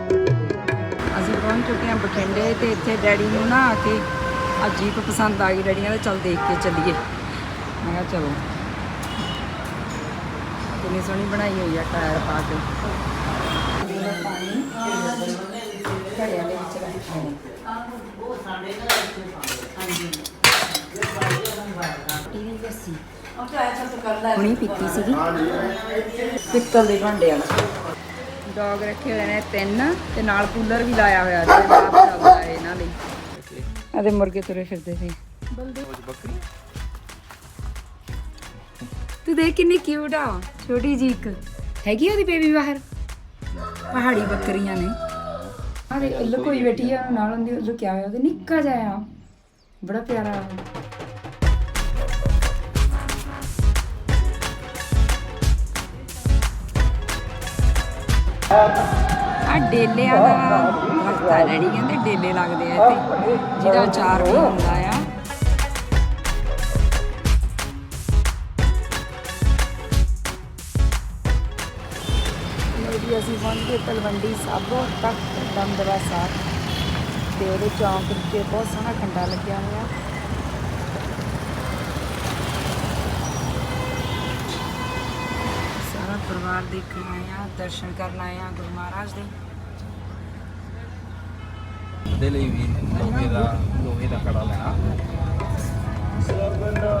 ਅਸੀਂ ਪਹੁੰਚ ਚੁੱਕੇ ਹਾਂ ਬਠਿੰਡੇ ਤੇ ਇੱਥੇ ਡੈਡੀ ਨੂੰ ਨਾ ਆ ਕੇ ਆ ਜੀਪ ਪਸੰਦ ਆ ਗਈ ਡੈਡੀ ਕਹਿੰਦੇ ਚੱਲ ਦੇਖ ਕੇ ਚੱਲੀਏ। ਮੈਂ ਕਿਹਾ ਚਲੋ। ਕਿੰਨੀ ਸੋਹਣੀ ਬਣਾਈ ਹੋਈ ਆ ਟਾਇਰ ਪਾ ਕੇ ਪਾਣੀ ਘੜਿਆਂ ਦੇ ਵਿੱਚ ਰੱਖਦੇ ਨੇ ਟੀਵੀ ਲੱਸੀ ਹੁਣੀ ਪੀਤੀ ਸੀਗੀ। ਪਿੱਤਲ ਦੇ ਭਾਂਡੇ ਵਾਲਾ। ਡੌਗ ਰੱਖੇ ਹੋਏ ਨੇ ਤਿੰਨ ਤੇ ਨਾਲ ਕੂਲਰ ਵੀ ਲਾਇਆ ਹੋਇਆ ਤੇ ਬਾਹਰ ਚੱਲਦਾ ਹੈ ਇਹਨਾਂ ਲਈ। ਆਦੇ ਮੁਰਗੇ ਤੁਰੇ ਫਿਰਦੇ ਸੀ। ਤੂੰ ਦੇਖ ਕਿੰਨੀ ਕਿਊਟ ਆ। ਛੋਟੀ ਜੀ ਇੱਕ। ਹੈਗੀ ਆ ਉਹਦੀ ਬੇਬੀ ਬਾਹਰ? ਪਹਾੜੀ ਬੱਕਰੀਆਂ ਨੇ। ਆਦੇ ਲੁਕੋਈ ਬੈਠੀ ਆ ਨਾਲ ਉਹਦੀ ਲੁਕਿਆ ਹੋਇਆ ਉਹਦੇ ਨਿੱਕਾ ਜਿਹਾ ਆ। ਬੜਾ ਪਿਆਰਾ ਆ। ਡੇਲਿਆਂ ਦਾ ਹਫਤਾ ਰੈਡੀ ਕਹਿੰਦੇ ਡੇਲੇ ਲੱਗਦੇ ਆ ਇੱਥੇ, ਜਿਹਦਾ ਅਚਾਰ ਵੀ ਹੁੰਦਾ ਆ। ਲਓ ਜੀ ਅਸੀਂ ਪਹੁੰਚ ਗਏ ਤਲਵੰਡੀ ਸਾਬੋ ਤੱਕ ਦਮਦਵਾ ਸਾਹਿਬ ਤੇ ਉਹਦੇ ਚੌਂਕ ਵਿੱਚ ਬਹੁਤ ਸੋਹਣਾ ਖੰਡਾ ਲੱਗਿਆ ਹੋਇਆ। ਸਾਰਾ ਪਰਿਵਾਰ ਦੇਖਣ ਆਇਆ ਦਰਸ਼ਨ ਕਰਨ ਆਏ ਆਇਆ ਗੁਰੂ ਮਹਾਰਾਜ ਦੇ। ਦੇ ਲਈ ਵੀ ਲੋਹੇ ਦਾ ਲੋਹੇ ਦਾ ਕੜਾ ਲੈਣਾ। ਸਭਨਾ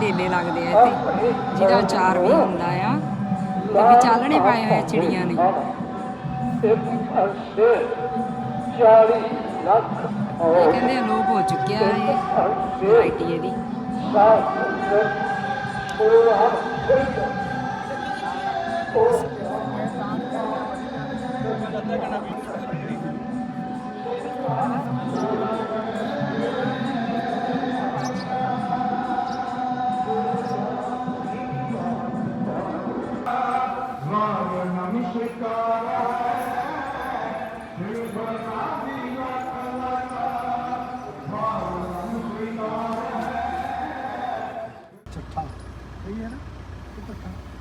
ਡੇਲੇ ਲੱਗਦੇ ਆ ਇੱਥੇ, ਜਿਹਦਾ ਅਚਾਰ ਵੀ ਹੁੰਦਾ ਆ। ਤੇ ਵੀ ਚਾਲਣੇ ਪਾਏ ਹੋਏ ਚਿੜੀਆਂ ਨੇ। ਇਹ ਕਹਿੰਦੇ ਅਲੋਪ ਹੋ ਚੁੱਕਿਆ ਇਹ ਵੈਰਾਈਟੀ ਇਹਦੀ।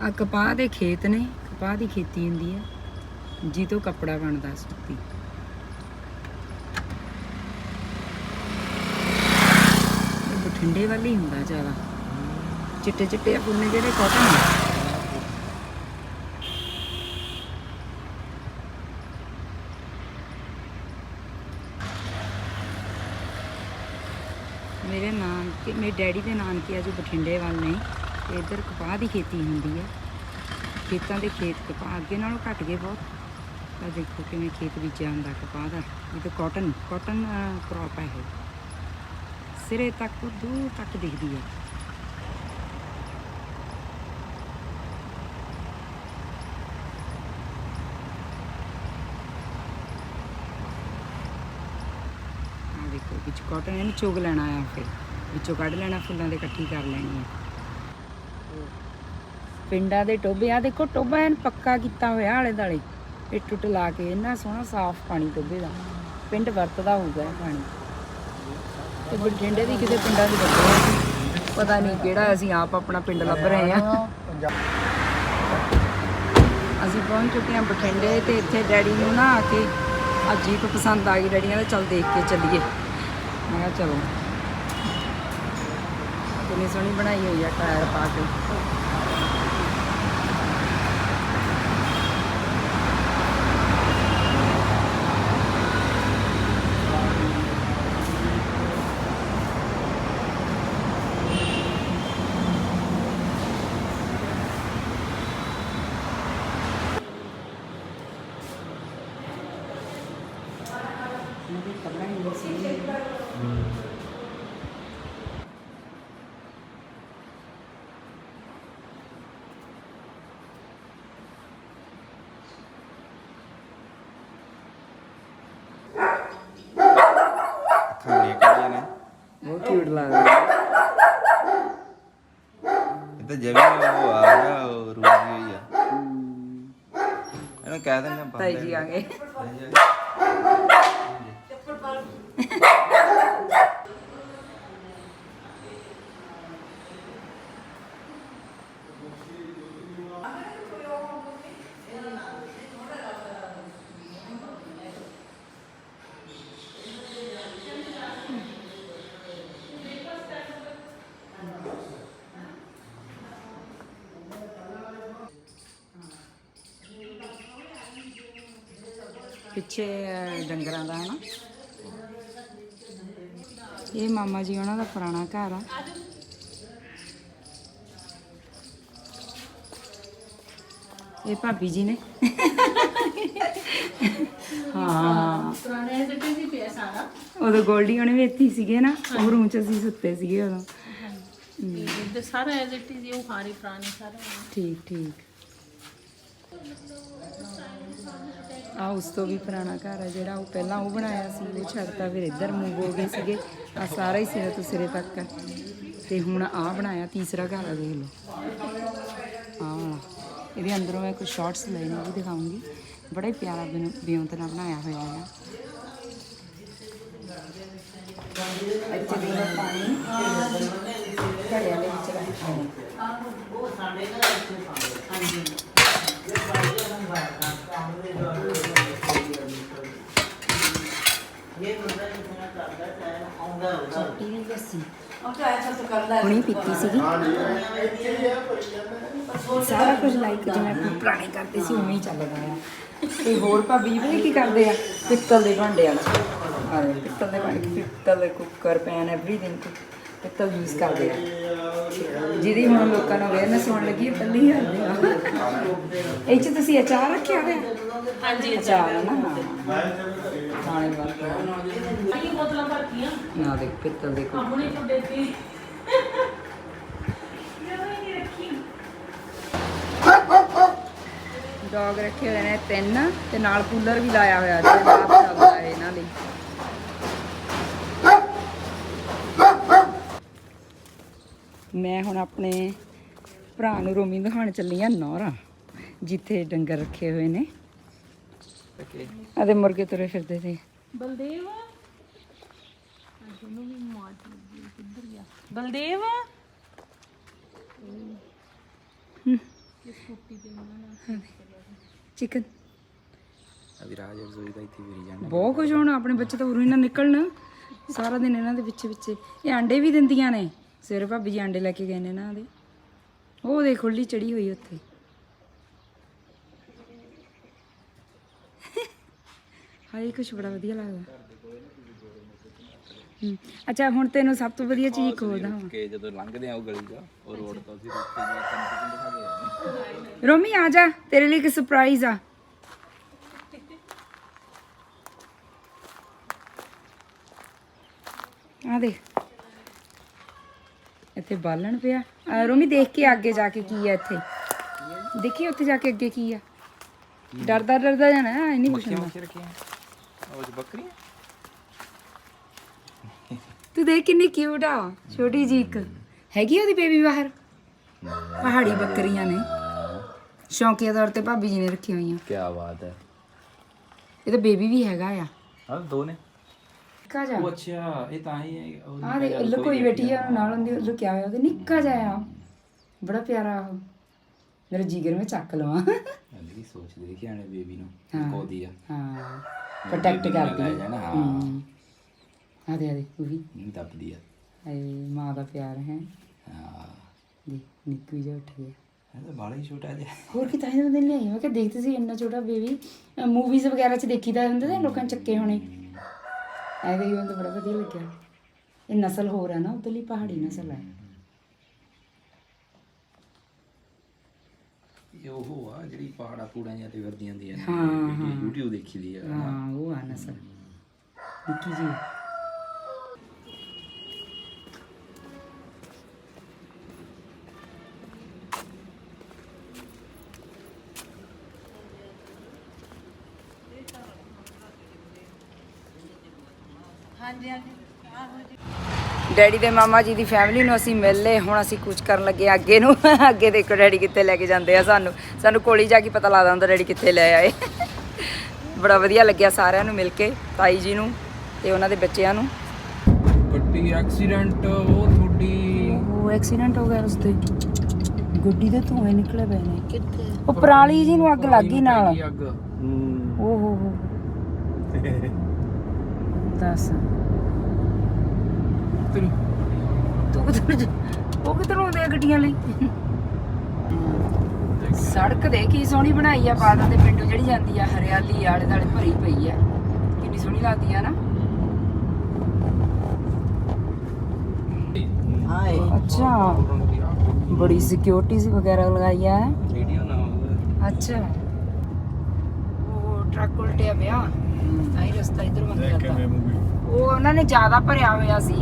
ਆ ਕਪਾਹ ਦੇ ਖੇਤ ਨੇ, ਕਪਾਹ ਦੀ ਖੇਤੀ ਹੁੰਦੀ ਹੈ, ਜੀ ਤੋਂ ਕੱਪੜਾ ਬਣਦਾ ਸੁੱਤੀ। ਬਠਿੰਡੇ ਵੱਲ ਹੀ ਹੁੰਦਾ ਜ਼ਿਆਦਾ। ਚਿੱਟੇ ਚਿੱਟੇ ਫੁੱਲ ਜਿਹੜੇ ਕਾਟਨ ਨੇ। ਮੇਰੇ ਨਾਨਕੇ, ਮੇਰੇ ਡੈਡੀ ਦੇ ਨਾਨਕੇ ਆ ਜੋ ਬਠਿੰਡੇ ਵੱਲ ਨੇ। ਇੱਧਰ ਕਪਾਹ ਦੀ ਖੇਤੀ ਹੁੰਦੀ ਹੈ। ਖੇਤਾਂ ਦੇ ਖੇਤ ਕਪਾਹ ਅੱਗੇ ਨਾਲੋਂ ਘਟ ਗਏ ਬਹੁਤ। ਆ ਦੇਖੋ ਕਿਵੇਂ ਖੇਤ ਬੀਜਿਆ ਹੁੰਦਾ ਕਪਾਹ ਦਾ। ਇਹ ਤਾਂ ਕਾਟਨ ਕਾਟਨ ਕ੍ਰੌਪ ਹੈ ਇਹ। ਸਿਰੇ ਤੱਕ ਦੂਰ ਤੱਕ ਦਿਖਦੀ ਹੈ। ਦੇਖੋ, ਵਿੱਚ ਕਾਟਨ ਇਹਨੂੰ ਚੁਗ ਲੈਣਾ ਆ ਫਿਰ। ਵਿੱਚੋਂ ਕੱਢ ਲੈਣਾ, ਫੁੱਲਾਂ ਦੇ ਇਕੱਠੀ ਕਰ ਲੈਣੀ ਹੈ ਪਿੰਡਾਂ ਦੇ ਟੋਬੇ ਆ ਦੇਖੋ ਟੋਬਾ ਐਨ ਪੱਕਾ ਕੀਤਾ ਹੋਇਆ ਆਲੇ ਦਾਲੇ ਇਹ ਟੁੱਟ ਲਾ ਕੇ ਇੰਨਾ ਸੋਹਣਾ ਸਾਫ਼ ਪਾਣੀ ਟੋਬੇ ਦਾ। ਪਿੰਡ ਵਰਤਦਾ ਹੋਊਗਾ ਇਹ ਪਾਣੀ। ਤੇ ਬਠਿੰਡੇ ਦੀ ਕਿਤੇ ਪਿੰਡਾਂ ਦੀ ਵਰਤਦਾ ਪਤਾ ਨਹੀਂ ਕਿਹੜਾ ਅਸੀਂ ਆਪ ਆਪਣਾ ਪਿੰਡ ਲੱਭ ਰਹੇ ਆ ਅਸੀਂ ਪਹੁੰਚ ਚੁੱਕੇ ਹਾਂ ਬਠਿੰਡੇ ਤੇ ਇੱਥੇ ਡੈਡੀ ਨੂੰ ਨਾ ਆ ਕੇ ਆ ਜੀਪ ਪਸੰਦ ਆ ਗਈ ਡੈਡੀ ਕਹਿੰਦਾ ਚੱਲ ਦੇਖ ਕੇ ਚੱਲੀਏ। ਮੈਂ ਕਿਹਾ ਚਲੋ। ਕਿੰਨੀ ਸੋਹਣੀ ਬਣਾਈ ਹੋਈ ਆ ਟਾਇਰ ਪਾ ਕੇ ਉਹਦੀ ਕਮਰਾ ਹੀ ਨਹੀਂ ਸੀ ਅੱਖਾਂ ਨਿਕਲੀਆਂ ਨੇ ਬਹੁਤ ਕਿਊਟ ਲੱਗਦਾ ਇਹ ਤਾਂ ਜਿਵੇਂ ਉਹ ਆ ਗਿਆ ਉਹ ਰੂਜੀ ਹੋਈ ਆ। ਇਹਨੂੰ ਕਹਿ ਦਿੰਦੇ ਆ ਤਾਈ ਜੀ ਆ ਗਏ। ਪਿੱਛੇ ਡੰਗਰਾਂ ਦਾ ਹਨਾ? ਇਹ ਮਾਮਾ ਜੀ ਉਹਨਾਂ ਦਾ ਪੁਰਾਣਾ ਘਰ ਆ। ਇਹ ਭਾਬੀ ਜੀ ਨੇ। ਹਾਂ। ਪੁਰਾਣੇ ਸਿੱਟੇ ਸੀ ਪਿਆ ਸਾਰਾ। ਉਦੋਂ ਗੋਲਡੀ ਉਹਨੇ ਵੀ ਇੱਥੇ ਹੀ ਸੀਗੇ ਨਾ ਉਹ ਰੂਮ 'ਚ ਅਸੀਂ ਸੁੱਤੇ ਸੀਗੇ ਉਦੋਂ। ਤੇ ਸਾਰਾ ਐਜ਼ ਇਟ ਇਜ਼ ਉਹ ਹਾਰੀ ਪੁਰਾਣੀ ਸਾਰਾ। ਠੀਕ ਠੀਕ। ਆ ਉਸ ਤੋਂ ਵੀ ਪੁਰਾਣਾ ਘਰ ਆ ਜਿਹੜਾ ਉਹ ਪਹਿਲਾਂ ਉਹ ਬਣਾਇਆ ਸੀ ਉਹ ਛੱਡਤਾ ਫਿਰ ਇੱਧਰ ਮੂਵ ਹੋ ਗਏ ਸੀਗੇ। ਆ ਸਾਰਾ ਹੀ ਸਿਰੇ ਤੋਂ ਸਿਰੇ ਤੱਕ ਆ। ਤੇ ਹੁਣ ਆ ਬਣਾਇਆ ਤੀਸਰਾ ਘਰ ਆ, ਦੇਖ ਲਓ। ਆ ਇਹਦੇ ਅੰਦਰੋਂ ਮੈਂ ਕੁਝ ਸ਼ਾਰਟਸ ਲਏ ਨੇ, ਉਹ ਵੀ ਦਿਖਾਉਂਗੀ। ਬੜਾ ਹੀ ਪਿਆਰਾ ਬਿਨ- ਬਿਉਂਤ ਨਾਲ ਬਣਾਇਆ ਹੋਇਆ ਆ। ਇੱਥੇ ਵੀ ਪਾਣੀ ਘੜਿਆਂ ਦੇ ਵਿੱਚ ਰੱਖਿਆ ਹੈ ਛੋਟੀ ਜਿਹੀ ਲੱਸੀ ਹੁਣੀ ਪੀਤੀ ਸੀਗੀ। ਸਾਰਾ ਕੁਝ ਲਾਈਕ ਜਿਵੇਂ ਆਪਾਂ ਪੁਰਾਣੇ ਕਰਦੇ ਸੀ ਉਵੇਂ ਹੀ ਚੱਲਦਾ ਆ ਤੇ ਹੋਰ ਭਾਬੀ ਵੀ ਕੀ ਕਰਦੇ ਆ? ਪਿੱਤਲ ਦੇ ਭਾਂਡਿਆਂ 'ਚ ਆ ਪਿੱਤਲ ਦੇ ਭਾਂਡੇ ਪਿੱਤਲ ਦੇ ਕੁੱਕਰ ਪੈਨ ਐਵਰੀਥਿੰਗ ਪਿੱਤਲ ਯੂਜ਼ ਕਰਦੇ ਆ। ਜਿਹਦੀ ਹੁਣ ਲੋਕਾਂ ਨੂੰ ਅਵੇਅਰਨੈਸ ਹੋਣ ਲੱਗੀ ਹੈ ਪਹਿਲੀ ਗੱਲ ਆ। ਇਹ 'ਚ ਤੁਸੀਂ ਅਚਾਰ ਰੱਖਿਆ ਹੋਇਆ? ਹਾਂਜੀ ਅਚਾਰ। ਹੈ ਨਾ ਖਾਣੇ ਵਾਸਤੇ ਇਹ ਬੋਤਲਾਂ ਭਰਤੀਆਂ। ਨਾ ਦੇਖ ਪਿੱਤਲ ਦੇ ਤੋਂ। ਦੇਤੀ ਡੌਗ ਰੱਖੇ ਹੋਏ ਨੇ ਤਿੰਨ ਤੇ ਨਾਲ ਕੂਲਰ ਵੀ ਲਾਇਆ ਹੋਇਆ ਜਿਹੜਾ ਆਪ ਚੱਲਦਾ ਹੈ ਇਹਨਾਂ ਲਈ। ਮੈਂ ਹੁਣ ਆਪਣੇ ਭਰਾ ਨੂੰ ਰੋਮੀ ਨੂੰ ਦਿਖਾਉਣ ਚੱਲੀ ਆ ਨੌਰਾ ਜਿੱਥੇ ਡੰਗਰ ਰੱਖੇ ਹੋਏ ਨੇ। ਆਦੇ ਮੁਰਗੇ ਤੁਰੇ ਫਿਰਦੇ ਤੇ ਬਲਦੇਵ? ਅੱਜ ਉਹਨੂੰ ਵੀ ਮਾਰ ਲੱਗੀ ਕਿੱਧਰ ਗਿਆ? ਬਲਦੇਵ? ਚਿਕਨ। ਅਭੀ ਰਾਜ ਰਸੋਈ ਦਾ ਇੱਥੇ ਵੀਰੀ ਜਾਂਦਾ। ਬਹੁਤ ਕੁਝ ਹੁਣ ਆਪਣੇ ਬੱਚੇ ਤਾਂ ਉਰੋਂ ਹੀ ਨਾ ਨਿਕਲਣ। ਸਾਰਾ ਦਿਨ ਇਹਨਾਂ ਦੇ ਪਿੱਛੇ ਪਿੱਛੇ ਇਹ ਆਂਡੇ ਵੀ ਦਿੰਦੀਆਂ ਨੇ। ਸਵੇਰੇ ਭਾਬੀ ਜੀ ਆਂਡੇ ਲੈ ਕੇ ਗਏ ਨੇ ਇਹਨਾਂ ਦੇ ਉਹ ਦੇਖ ਖੁੱਲੀ ਚੜੀ ਹੋਈ ਉੱਥੇ। ਹਾਏ ਕੁਛ ਬੜਾ ਵਧੀਆ ਲੱਗਦਾ। ਅੱਛਾ ਹੁਣ ਤੈਨੂੰ ਸਭ ਤੋਂ ਵਧੀਆ ਚੀਜ਼ ਖੋਲਦਾ ਹਾਂ ਕਿ ਜਦੋਂ ਲੰਘਦੇ ਆ ਉਹ ਗਲੀ ਦਾ ਉਹ ਰੋਡ ਤੋਂ ਅਸੀਂ ਰਸਤੇ ਜਿਹਾ ਕੰਨ ਦਿਖਾ ਗਏ ਰੋਮੀ ਆ ਜਾ ਤੇਰੇ ਲਈ ਇੱਕ ਸਰਪ੍ਰਾਈਜ਼ ਆ। ਆ ਦੇਖ। ਇੱਥੇ ਬਾਲਣ ਪਿਆ। ਆ, ਰੋਮੀ ਦੇਖ ਕੇ ਅੱਗੇ ਜਾ ਕੇ ਕੀ ਆ ਇੱਥੇ। ਦੇਖੀ ਉੱਥੇ ਜਾ ਕੇ ਅੱਗੇ ਕੀ ਆ। ਡਰਦਾ ਡਰਦਾ ਜਾਣਾ ਐ ਨਹੀਂ ਕੁਛ ਹੁੰਦਾ ਮੱਖੀ ਰੱਖੀਆਂ ਉਹ ਚ ਬੱਕਰੀਆਂ। ਤੂੰ ਦੇਖ ਕਿੰਨੀ ਕਿਊਟ ਆ ਛੋਟੀ ਜੀ ਇੱਕ। ਹੈਗੀ ਉਹਦੀ ਬੇਬੀ ਬਾਹਰ? ਪਹਾੜੀ ਬੱਕਰੀਆਂ ਨੇ। ਸ਼ੌਂਕੀਆ ਤੌਰ ਤੇ ਭਾਬੀ ਜੀ ਨੇ ਰੱਖੀਆਂ ਹੋਈਆਂ। ਕੀ ਬਾਤ ਹੈ। ਇਹ ਤਾਂ ਬੇਬੀ ਵੀ ਹੈਗਾ ਆ। ਹਾਂ ਦੋ ਨੇ। ਨਿੱਕਾ ਜਿਹਾ। ਉਹ ਅੱਛਾ ਇਹ ਤਾਂ ਹੀ ਹੈ ਉਹ ਆ ਦੇ ਲੁਕੋਈ ਬੈਠੀ ਆ ਉਹਨੂੰ ਨਾਲ ਉਹਦੀ ਲੁਕਿਆ ਹੋਇਆ ਉਹਦੇ ਨਿੱਕਾ ਜਿਹਾ ਆ। ਬੜਾ ਪਿਆਰਾ ਉਹ। ਮੇਰਾ ਜਿਗਰ ਮੈਂ ਚੱਕ ਲਵਾਂ। ਅਲੀ ਸੋਚਦੇ ਕਿ ਆਣੇ ਬੇਬੀ ਨੂੰ ਹਾਂ। ਕੋਦੀ ਆ। ਹਾਂ ਪ੍ਰੋਟੈਕਟ ਕਰਦੀ। ਹੈ ਜਾਣਾ ਹਾਂ। ਆ ਦੇ ਆ ਦੇ ਉਹ ਵੀ। ਨਹੀਂ ਦੱਬਦੀ ਆ। ਹਾਏ ਮਾਂ ਦਾ ਪਿਆਰ ਹੈ। ਹਾਂ। ਦੇ ਨਿੱਕੂ ਜਿਹਾ ਉੱਠ ਗਿਆ। ਇਹ ਤਾਂ ਬਾਲਾ ਹੀ ਛੋਟਾ ਜਿਹਾ। ਹੋਰ ਕਿਤਾ ਇਹਨਾਂ ਦਿਨ ਲਿਆਈ? ਮੈਂ ਕਿ ਦੇਖਦੇ ਸੀ ਇੰਨਾ ਛੋਟਾ ਬੇਬੀ। ਮੂਵੀਜ਼ ਵਗੈਰਾ 'ਚ ਦੇਖੀਦਾ ਹੁੰਦੇ ਤੇ ਲੋਕਾਂ ਨੇ ਚੱਕੇ ਹੋਣੇ। ਐ ਦੇ ਮੈਨੂੰ ਤਾਂ ਬੜਾ ਵਧੀਆ ਲੱਗਿਆ। ਇਹ ਨਸਲ ਹੋਰ ਹੈ ਨਾ ਉਧਰਲੀ ਪਹਾੜੀ ਨਸਲ ਹੈ ਇਹ ਉਹ ਆ ਜਿਹੜੀ ਪਹਾੜਾ ਪੂੜਾਂ ਜਾਂ ਤੇ ਵਰਦੀਆਂ ਦੀਆਂ ਨੇ ਹਾਂ, ਹਾਂ। YouTube ਦੇਖੀ ਦੀ ਆ ਹਾਂ ਉਹ ਆ ਨਸਲ। ਨਿੱਕੀ ਜੀ ਡੈਡੀ ਦੇ ਮਾਮਾ ਜੀ ਦੀ ਫੈਮਿਲੀ ਨੂੰ ਅਸੀਂ ਮਿਲ ਲਏ ਹੁਣ ਅਸੀਂ ਕੁਝ ਕਰਨ ਲੱਗੇ ਅੱਗੇ ਨੂੰ। ਅੱਗੇ ਦੇਖੋ ਡੈਡੀ ਕਿੱਥੇ ਲੈ ਕੇ ਜਾਂਦੇ ਆ ਸਾਨੂੰ। ਸਾਨੂੰ ਕੋਲੀ ਜਾ ਕੇ ਪਤਾ ਲੱਗਦਾ ਹੁੰਦਾ ਡੈਡੀ ਕਿੱਥੇ ਲੈ ਆਏ। ਬੜਾ ਵਧੀਆ ਲੱਗਿਆ ਸਾਰਿਆਂ ਨੂੰ ਮਿਲ ਕੇ ਤਾਈ ਜੀ ਨੂੰ ਤੇ ਉਹਨਾਂ ਦੇ ਬੱਚਿਆਂ ਨੂੰ। ਗੱਡੀ ਐਕਸੀਡੈਂਟ ਉਹ ਤੁਹਾਡੀ ਉਹ ਐਕਸੀਡੈਂਟ ਹੋ ਗਿਆ ਉਸ ਤੇ। ਗੱਡੀ ਦੇ ਧੂਏ ਨਿਕਲੇ ਪਏ ਨੇ। ਕਿੱਥੇ? ਉਹ ਪਰਾਲੀ ਜੀ ਨੂੰ ਅੱਗ ਲੱਗ ਗਈ ਨਾਲ। ਅੱਗ। ਓ ਹੋ। ਹੋ। ਦੱਸ। ਤੂੰ ਕਿੱਧਰ ਉਹ ਕਿੱਧਰ ਆਉਂਦੇ ਆ ਗੱਡੀਆਂ ਲਈ? ਸੜਕ ਦੇ ਕੀ ਸੋਹਣੀ ਬਣਾਈ ਆ ਬਾਦਲ ਦੇ ਪਿੰਡੋਂ ਜਿਹੜੀ ਜਾਂਦੀ ਆ ਹਰਿਆਲੀ ਆਲੇ ਦਾਲੇ ਭਰੀ ਪਈ ਆ। ਕਿੰਨੀ ਸੋਹਣੀ ਲੱਗਦੀ ਆ ਨਾ। ਅੱਛਾ। ਬੜੀ ਸਿਕਿਉਰਿਟੀ ਵਗੈਰਾ ਲਗਾਈ ਆ। ਵੀਡੀਓ ਨਾ ਹੋਵੇ ਅੱਛਾ। ਉਹ ਟਰੱਕ ਉਲਟਿਆ ਪਿਆ। ਤਾਂ ਹੀ ਰਸਤਾ ਇਧਰ ਬੰਦ ਕਰਤਾ ਉਹ ਉਹਨਾਂ ਨੇ ਜ਼ਿਆਦਾ ਭਰਿਆ ਹੋਇਆ ਸੀ।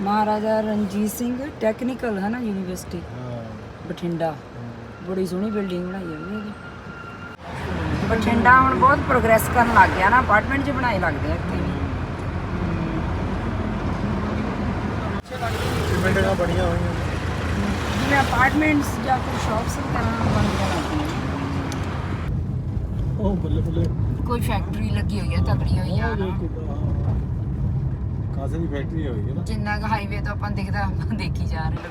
ਮਹਾਰਾਜਾ ਰਣਜੀਤ ਸਿੰਘ ਟੈਕਨੀਕਲ ਹੈ ਨਾ ਯੂਨੀਵਰਸਿਟੀ ਬਠਿੰਡਾ। ਬੜੀ ਸੋਹਣੀ ਬਿਲਡਿੰਗ ਬਣਾਈ ਹੈ ਇਹਦੀ ਬਠਿੰਡਾ ਹੁਣ ਬਹੁਤ ਪ੍ਰੋਗਰੈਸ ਕਰਨ ਲੱਗ ਗਿਆ ਨਾ ਅਪਾਰਟਮੈਂਟ 'ਚ ਬਣਾਏ ਲੱਗਦੇ ਆ ਇੱਥੇ। ਵੀ ਬਿਲਡਿੰਗਾਂ ਬਣੀਆਂ ਹੋਈਆਂ। ਜਿਵੇਂ ਅਪਾਰਟਮੈਂਟਸ ਜਾਂ ਕੋਈ ਸ਼ਾਪਸ ਵਗੈਰਾ ਬਣਦੀਆਂ ਲੱਗਦੀਆਂ ਉਹ ਬੱਲੇ ਬੱਲੇ। ਕੋਈ ਫੈਕਟਰੀ ਲੱਗੀ ਹੋਈ ਹੈ ਤਕੜੀ ਹੋਈ ਆ। ਕਾਸੇ ਦੀ ਫੈਕਟਰੀ ਹੋਈ ਹੈ ਨਾ। ਜਿੰਨਾ ਕੁ ਹਾਈਵੇ ਤੋਂ ਆਪਾਂ ਦਿਖਦਾ ਆਪਾਂ ਦੇਖੀ ਜਾ ਰਹੇ